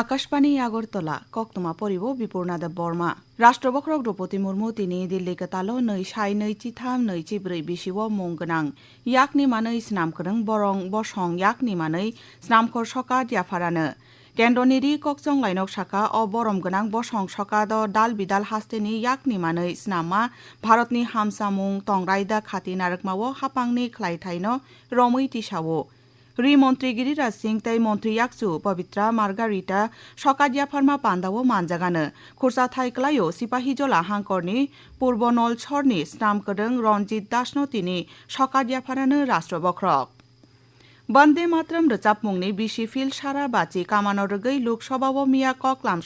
আকাশবাণী আগরতলা, কক্তমা পৰিব বিপূৰ্ণা দেৱ বৰ্মা ৰাষ্ট্ৰবক্ৰক দ্ৰৌপদী মুৰ্মু তিনি দিল্লীকে তাল नै সাই नै চিথাম नै চিব্रै বিশিব মং গোনাং ইয়াক নিমাनै স্নামখোরং বরং বসং। ইয়াক নিমাनै স্নামখৰ সকা, দিয়াফাৰানো। কেন্দ্ৰনিৰি ককচং লাইনক সাকা অ বরম গোনাং বসং সকা, দ, ডাল বিদাল হাস্তেনি ইয়াক নিমাनै স্নামা ভাৰতনি হামসামুং টংৰাইদা খাতি নারকমাও হাপাংনি খ্লাইথাইন ৰমৈ তিসাও রি মন্ত্রী গিরিরাজ সিং তাই মন্ত্রী ইয়াকচু পবিত্রা মার্গারিটা সকাদিয়া ফার্মা পান্দাও মানজাগানো, খুরসা থাইকলায়ো সিপাহিজলা হাঙ্করনি পূর্ব নলছরনি স্নামকদং রঞ্জিত দাসন তিনি সকাদিয়া ফারানো রাষ্ট্রবক্রক। বন্দে মাতরম রচাপমুংনি বিসি ফিল সারা বাচি কামানো রগৈ লোকসভাও মিয়া ককলাম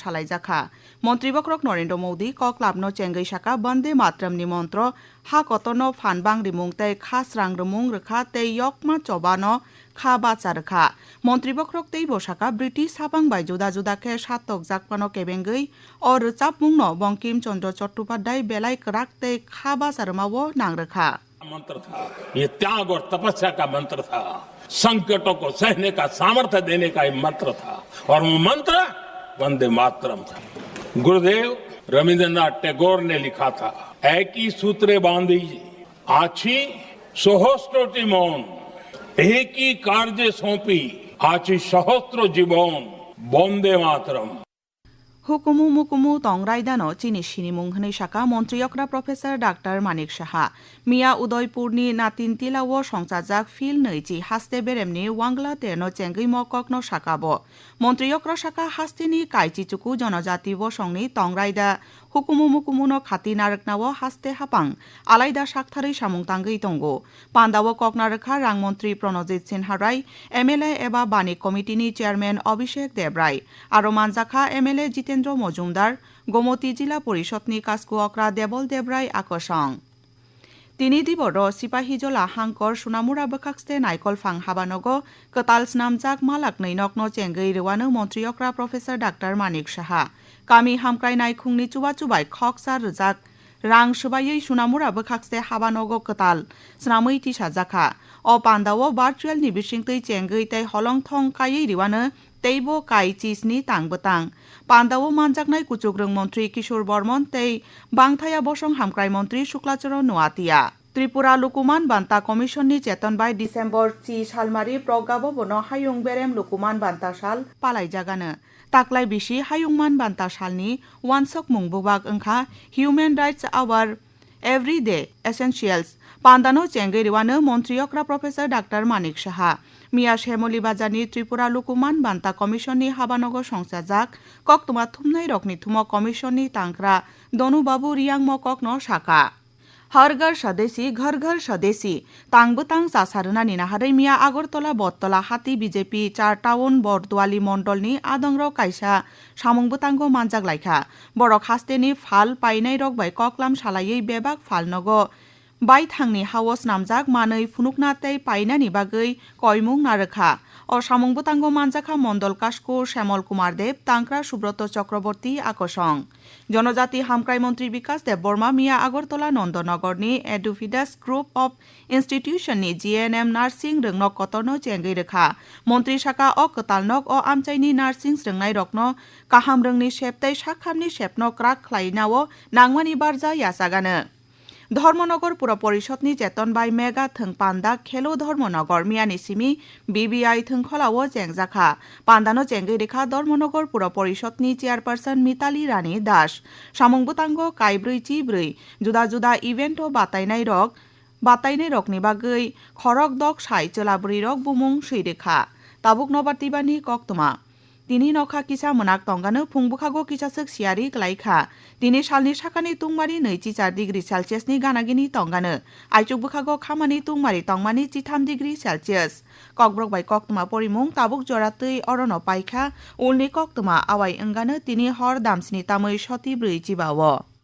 মন্ত্রী বক্রক নরেন্দ্র মোদী ককলাবনো চেঙ্গৈ শাখা, বন্দে মাতরমনি মন্ত্র, হা কতনো ফানবাং রিমুং তাই খা স্রাং রমুং রখা তাই ইয়কমা চবানো খা বাচা রখা মন্ত্রী বক্রক তাই বসাকা ব্রিটিশ সাবাং বাই জুদা জুদা খে সাতক জাকপানো কেবেঙ্গৈ অ রচাপমুংনো বঙ্কিম চন্দ্র চট্টোপাধ্যায় বেলাই করাক তাই খা বাচা রমাও নাং রখা मंत्र था। ये त्याग और तपस्या का मंत्र था। संकटों को सहने का, सामर्थ्य देने का ये मंत्र था। और वो मंत्र वंदे मातरम था। गुरुदेव, रविंद्रनाथ टैगोर ने लिखा था एक ही सूत्रे बांधी, आछी सोहस्त्रोटी मौन एक ही कार्य सौंपी, आछी सहस्त्रो जीवन बोंदे मातरम। হুকুমু মুকুমু তংরাইদানো চিনি সিনিমুং হनै শাখা মন্ত্রীয়করা প্রফেসর ডাক্তার মানিক সাহা, মিয়া উদয়পুরনি নাতিন তিলাও, সংসাজাক ফিল নৈচি, হাস্তে বেরেমনি ওয়াংলা তেনো চেঙ্গি মককনো শাখাব। মন্ত্রীয়করা শাখা হাস্তেনি কাইচিচুকু জনজাতি বসংনি তংরাইদা হুকুমু মুকুমুনো খাতি নারকনাও হাস্তে হাপাং আলাইদা শাকথাरै সামুং তাঙ্গৈ তঙ্গো পান্দাও ককনারখা রাংমন্ত্রী প্রণজিৎ সিনহা রায় এমএলএ এবা বাণিক কমিটিনি চেয়ারম্যান অভিষেক দেব রায় আরও মানজাখা এমএলএ জিতেন্দ্র মজুমদার গোমতী জিলা পরিষদনি কাসকু অকরা দেবল দেব রায় আকর্ষং তিনি দিব র সিপাহীজলা হাংকর সুনামুরা বখাকস্তে নাইকল ফাং হাবানগ কতাল স্নাম স্নামজাক মালাক নৈনক ন চেঙ্গই রেওয়ানো মন্ত্রী অক্রা প্রফেসর ডাক্তার মানিক সাহা। কামি হামক্রাই নাইখুংনি চুবা চুবাই খক সার রোজাক রাং সুবাইই সুনামুরা বখাকস্তে হাবানগ কতাল, স্নামই তিসা জাখা। অ পান্দাও ভার্চুয়াল নিবিসিংতৈ চেঙ্গই তাই Hollong থং কাইই রেওয়ানো teibo kai chisni tangbotang পান্দাও মানজাকনাই কুচুগ্রং মন্ত্রী কিশোর বর্মন তেই বাংথায়া বসং হামক্রাই মন্ত্রী শুক্লাচরণ নোয়াতিয়া ত্রিপুরা লুকুমান বান্তা কমিশননি চেতন বাই ডিসেম্বর চি সালমারি প্রজ্ঞাবন হায়ুং বেরেম লুকুমান বান্তা সাল পালাই জাগানো তাকলাই বিসি হায়ুংমান বান্তা সালনি ওয়ানসক মুংবুবাগ ওংখা human rights our everyday essentials পান্দানো চেঙ্গৈ রিওয়ানো মন্ত্রীয়করা প্রফেসর ডাক্তার মানিক সাহা। মিয়া শ্যামলী বাজানি ত্রিপুরা লুকুমান বান্তা কমিশননি হাবানগর সংসাজাক কক্তমা থুমনাই রকনি থুম কমিশননি তাংক্রা দনুবাবু রিয়াংম ককন শাখা। হর ঘর স্বদেশী, ঘর ঘর স্বদেশী তাংবুতাং চাসারুনা নিনাহাरै মিয়া আগরতলা, বটতলা, হাতি, বিজেপি, চার টাউন বরদুয়ালি মণ্ডলনি আদংর কাইসা সামংবুতাঙ্গ মানজাক লাইখা। বরক হাস্তেনি ফাল পাইনাই রক বাই ককলাম সালাयै বেবাক ফালনগ বাই থাংনি হাওস নামজাক মাनै ফুনুকনা তৈ পাইনানি বাগৈ কয়মুং নারখা অ সামংবুতাঙ্গ মানজাখা মণ্ডল কাসকু শ্যামল কুমার দেব তাংক্রা সুব্রত চক্রবর্তী আকর্ষং জনজাতি হামক্রাই মন্ত্রী বিকাশ দেব বর্মা মিয়া আগরতলা নন্দনগরনি এডুফিডাস গ্রুপ অফ ইনস্টিটিউশননি জিএনএম নার্সিং রংনক কতনো চেঙ্গৈ রেখা মন্ত্রী শাখা অ কতালনক অ আমচাইনি নার্সিং রংনাই রকনো কাহাম রংনি সেপতৈ সাখামনি সেপন ক্রাক খ্লাইনাও নাংমানি বারজা ইয়াসাগানো ধর্মনগর পুর পরিষদনি চেতন বাই মেগা থং পান্ডা খেলো ধর্মনগর মিয়ানি সিমি, বিবিআই থংখলাও চেংজাখা পান্দানো চেঙ্গৈ রেখা ধর্মনগর পুর পরিষদনি চেয়ারপারসন মিতালি রানী দাস। সামংবুতাঙ্গ কাইব্রৈ চিব্রৈ জুদা জুদা ইভেন্ট ও বাতাইনাই রক বাতাইনাই রকনি বাগৈ খরক দক সাই চলাবরি রক বুমুং সৈরেখা তাবুক নবার্তিবানি কক্তমা। 디니 너카 기사 문학 동가는 풍부하고 기차석 시야리 글라이카 디니 살니 샤카니 뚱마리 너이지자 디그리 셀시어스니 가나기니 동가는 아이쪽북하고 카마니 뚱마리 덩마니 지탐 디그리 셀시어스 꺽브럭 바이 꺽트마 보리몽 따북 조라뜨이 어러너 파이카 올리 꺽트마 아와이 응가는 디니 허르담스니 따의 셔티 브이지바워